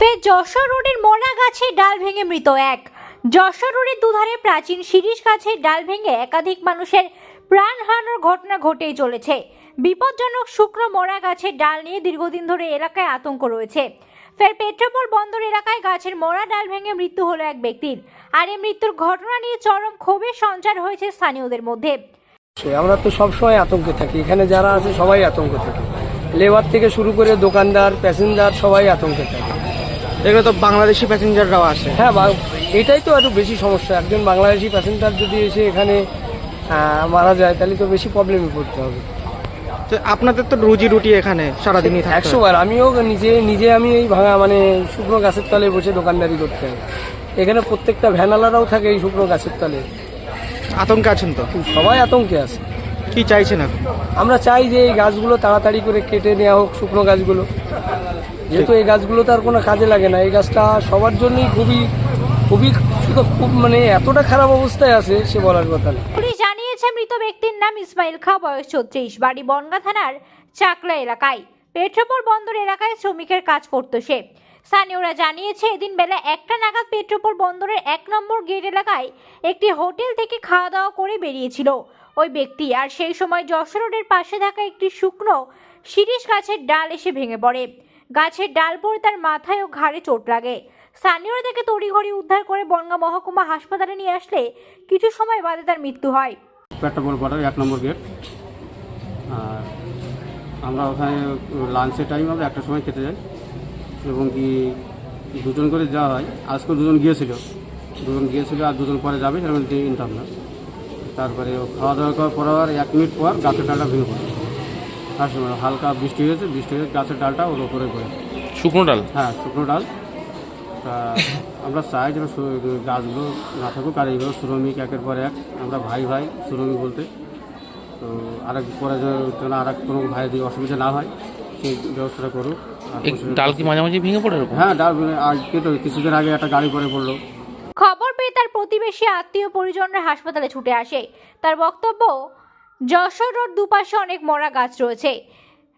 ফের যশোর রোডের মোনা গাছে ডাল ভেঙে মৃত এক। যশোর রোডের দুধারে প্রাচীন শিরিষ গাছের ডাল ভেঙে একাধিক মানুষের প্রাণ হারানোর ঘটনা ঘটেই চলেছে। বিপজ্জনক শুক্র মোড়া গাছের ডাল নিয়ে দীর্ঘদিন ধরে এলাকায় আতঙ্ক রয়েছে। ফের পেট্রোপোল বন্দর এলাকায় গাছের মোড়া ডাল ভেঙে মৃত্যু হলো এক ব্যক্তির। আর এই মৃত্যুর ঘটনা নিয়ে চরম ক্ষোভের সঞ্চার হয়েছে স্থানীয়দের মধ্যে। আমরা তো সবসময় আতঙ্কে থাকি। এখানে যারা আছে সবাই আতঙ্কে থাকে। লেবার থেকে শুরু করে দোকানদার, প্যাসেঞ্জার সবাই আতঙ্কে থাকে। এগুলো তো বাংলাদেশি প্যাসেঞ্জাররাও আসে। হ্যাঁ এটাই তো একটু বেশি সমস্যা। একজন বাংলাদেশি প্যাসেঞ্জার যদি এসে এখানে মারা যায় তাহলে তো বেশি প্রবলেমে পড়তে হবে। তো আপনাদের তো রুজি রুটি এখানে সারাদিনই থাকে একশো বার। আমিও নিজে নিজে আমি এই ভাঙা মানে শুকনো গাছের তলে বসে দোকানদারি করতে হবে এখানে প্রত্যেকটা ভ্যানালারাও থাকে এই শুকনো গাছের তলে। আতঙ্কে আছেন তো? সবাই আতঙ্কে আছে। কি চাইছেন আমরা চাই যে এই গাছগুলো তাড়াতাড়ি করে কেটে নেওয়া হোক শুকনো গাছগুলো। যেহেতু এই গাছগুলো তো আর কোনো কাজে লাগে না, এই গাছটা সবার জন্যই খুবই খুবই খুব মানে এতটা খারাপ অবস্থায় আছে, সে বলার কথা না। পুলিশ জানিয়েছে মৃত ব্যক্তির নাম ইসমাইল খা, বয়স ছত্রিশ বাড়ি বনগা থানার চাকলা এলাকায়। পেট্রোপোল বন্দর এলাকায় শ্রমিকের কাজ করত সে। স্থানীয়রা জানিয়েছে, এদিন বেলা একটা নাগাদ পেট্রোপোল বন্দরের এক নম্বর গেট এলাকায় একটি হোটেল থেকে খাওয়া দাওয়া করে বেরিয়েছিল। ওই ব্যক্তি আর সেই সময় যশোর রোডের পাশে থাকা একটি শুকনো শিরিষ গাছের ডাল এসে ভেঙে পড়ে। গাছের ডাল পড়ে তার মাথায় ও ঘাড়ে চোট লাগে। স্থানীয়রা তাকে তড়িঘড়ি উদ্ধার করে বনগা মহকুমা হাসপাতালে নিয়ে আসলে কিছু সময় বাদে তার মৃত্যু হয়। পেট্রোপোল পাড়ার এক নম্বর গেট। আর আমরা ওখানে লাঞ্চের টাইম আমরা একটা সময় খেতে যাই এবং কি দুজন করে যাওয়া হয়। আজকে দুজন গিয়েছিল। দুজন গিয়েছিল আর দুজন পরে যাবে সেরকম ইনকাম না। তারপরে খাওয়া দাওয়া করার পর, এক মিনিট পর গাছের ডালটা ভেঙে পড়ে। তার হালকা বৃষ্টি হয়েছে বৃষ্টি হয়ে গাছের ডালটা ওর ওপরে পড়ে শুকনো ডাল? হ্যাঁ শুকনো ডাল। তা আমরা চাই যেন গাছগুলো না থাকুক আর এইগুলো শ্রমিক একের পর এক আমরা ভাই ভাই শ্রমিক বলতে। তো আরেক পরে যে- যেন আর এক কোনো ভাই যদি অসুবিধা না হয় সেই ব্যবস্থাটা করুক। আর ডাল কি মাঝে মাঝে ভেঙে পড়ে হ্যাঁ ডাল আজকে তো কিছুদিন আগে একটা গাড়ি পরে পড়ল। খবর পেয়ে তার প্রতিবেশী আত্মীয় পরিজনরা হাসপাতালে ছুটে আসে। তার বক্তব্য যশোর রোড দুপাশে অনেক মরা গাছ রয়েছে।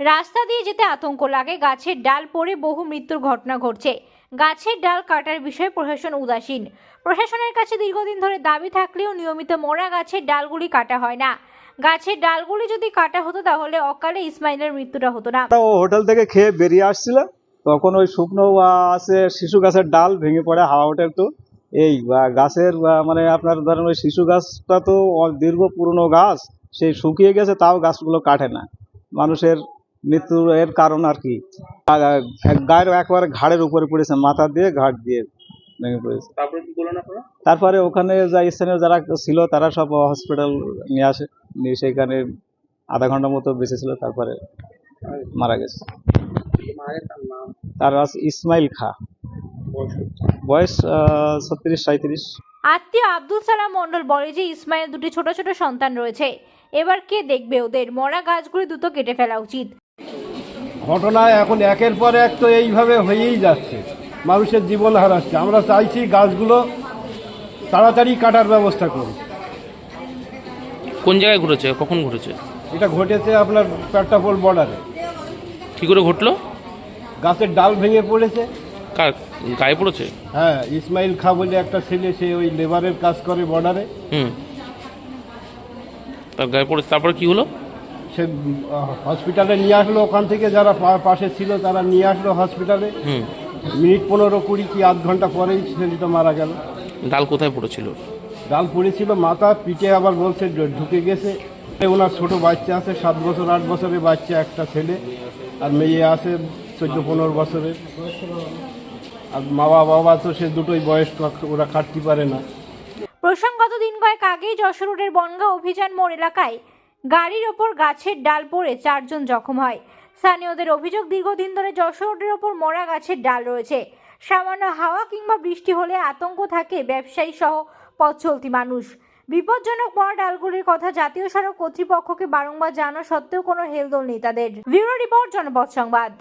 রাস্তা দিয়ে যেতে আতঙ্ক লাগে, গাছের ডাল পড়ে বহু মৃত্যুর ঘটনা ঘটছে। গাছের ডাল কাটার বিষয়ে প্রশাসন উদাসীন। প্রশাসনের কাছে দীর্ঘদিন ধরে দাবি থাকলেও নিয়মিত মরা গাছের ডালগুলি কাটা হয় না। গাছের ডালগুলি যদি কাটা হতো তাহলে অকালে ইসমাইলের মৃত্যুটা হতো না। ও হোটেল থেকে খেয়ে বেরিয়ে আসছিল তখন ওই শুকনো আছে শিশু গাছের ডাল ভেঙে পড়ে হাওয়া ওঠে একটু এই গাছের মানে আপনার ধরেন ওই শিশু গাছটা তো দীর্ঘ পুরনো গাছ। সেই শুকিয়ে গেছে তাও গাছগুলো কাটে না। মানুষের মৃত্যু এর কারণ আর কি। গায়ের একবারে ঘাড়ের উপরে পড়েছে মাথা দিয়ে ঘাট দিয়ে ভেঙে পড়েছে। তারপরে ওখানে যা স্থানীয় যারা ছিল তারা সব হসপিটাল নিয়ে আসে। নিয়ে সেখানে আধা ঘণ্টা মতো বেঁচে ছিল তারপরে মারা গেছে। তার আছে ইসমাইল খা। বয়স ছত্রিশ সাঁত্রিশ আত্মীয় আব্দুল সালাম মণ্ডল বলে যে ইসমাইল দুটি ছোট ছোট সন্তান রয়েছে। এবার কে দেখবে ওদের? মরা গাছগুলি দ্রুত কেটে ফেলা উচিত। ঘটনা এখন একের পর এক তো এইভাবে হয়েই যাচ্ছে। মানুষের জীবন হারাচ্ছে। আমরা চাইছি গাছগুলো তাড়াতাড়ি কাটার ব্যবস্থা করুন কোন জায়গায় ঘুরেছে? কখন ঘুরেছে? এটা ঘটেছে আপনার পেট্টাপোল বর্ডারে। কি করে ঘটলো? গাছের ডাল ভেঙে পড়েছে। কার গায়ে পড়েছে? হ্যাঁ ইসমাইল খা বলে একটা ছেলে সে ওই লেবারের কাজ করে বর্ডারে। হুম। তার গায়ে পড়েছে তারপরে কি হলো? সে হসপিটালে নিয়ে আসলো ওখান থেকে যারা পাশে ছিল তারা নিয়ে আসলো হসপিটালে। হুম। মিনিট পনেরো কুড়ি কি আধ ঘণ্টা পরেই ছেলেটা মারা গেল। ডাল কোথায় পড়েছিল? ডাল পড়েছিল মাথা পিঠে আবার বলছে ঢুকে গেছে। ওনার ছোট বাচ্চা আছে সাত বছর আট বছরের বাচ্চা একটা ছেলে। আর মেয়ে আছে চোদ্দ পনেরো বছরের। আর বাবা তো সে দুটোই বয়স্ক, ওরা খাটতে পারে না। প্রসঙ্গত দিন কয়েক আগেই যশোর বনগা অভিযান মোড় এলাকায় গাড়ির ওপর গাছের ডাল পড়ে চারজন জখম হয়। স্থানীয়দের অভিযোগ, দীর্ঘদিন ধরে যশোর ওপর মরা গাছের ডাল রয়েছে। সামান্য হাওয়া কিংবা বৃষ্টি হলে আতঙ্ক থাকে ব্যবসায়ী সহ পথ চলতি মানুষ। বিপজ্জনক মরা ডালগুলির কথা জাতীয় সড়ক কর্তৃপক্ষকে বারংবার জানা সত্ত্বেও কোনো হেলদোল নেই তাদের। ব্যুরো রিপোর্ট, জনপথ সংবাদ।